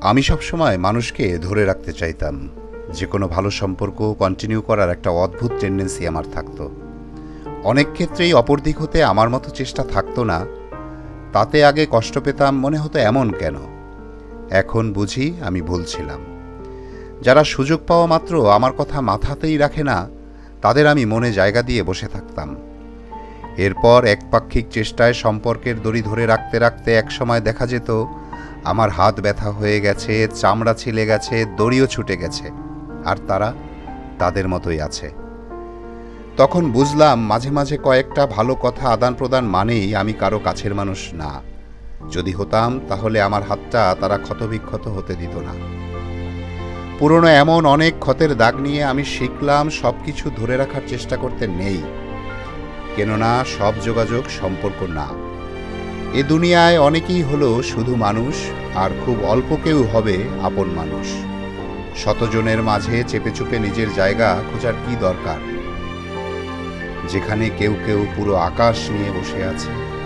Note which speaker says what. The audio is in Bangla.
Speaker 1: আমি সবসময় মানুষকে ধরে রাখতে চাইতাম, যে কোনো ভালো সম্পর্ক কন্টিনিউ করার একটা অদ্ভুত টেন্ডেন্সি আমার থাকতো। অনেক ক্ষেত্রেই অপর দিক হতে আমার মতো চেষ্টা থাকতো না, তাতে আগে কষ্ট পেতাম মনে হতো এমন কেন? এখন বুঝি আমি ভুলছিলাম যারা সুযোগ পাওয়া মাত্র আমার কথা মাথাতেই রাখে না, তাদের আমি মনে জায়গা দিয়ে বসে থাকতাম। এরপর একপাক্ষিক চেষ্টায় সম্পর্কের দড়ি ধরে রাখতে রাখতে একসময় দেখা যেত আমার হাত ব্যথা হয়ে গেছে, চামড়া ছিলে গেছে, দড়িও ছুটে গেছে। আর তারা তাদের মতোই আছে। তখন বুঝলাম মাঝে মাঝে কয়েকটা ভালো কথা আদান প্রদান মানেই আমি কারও কাছের মানুষ না। যদি হতাম, তাহলে আমার হাতটা তারা ক্ষতবিক্ষত হতে দিত না। পুরনো এমন অনেক ক্ষতের দাগ নিয়ে আমি শিখলাম সব কিছু ধরে রাখার চেষ্টা করতে নেই। কেননা সব যোগাযোগ সম্পর্ক না। এ দুনিয়ায় অনেকেই হলো শুধু মানুষ, আর খুব অল্প কেউ হবে আপন মানুষ। শতজনের মাঝে চেপে চুপে নিজের জায়গা খোঁজার কি দরকার? যেখানে কেউ কেউ পুরো আকাশ নিয়ে বসে আছে।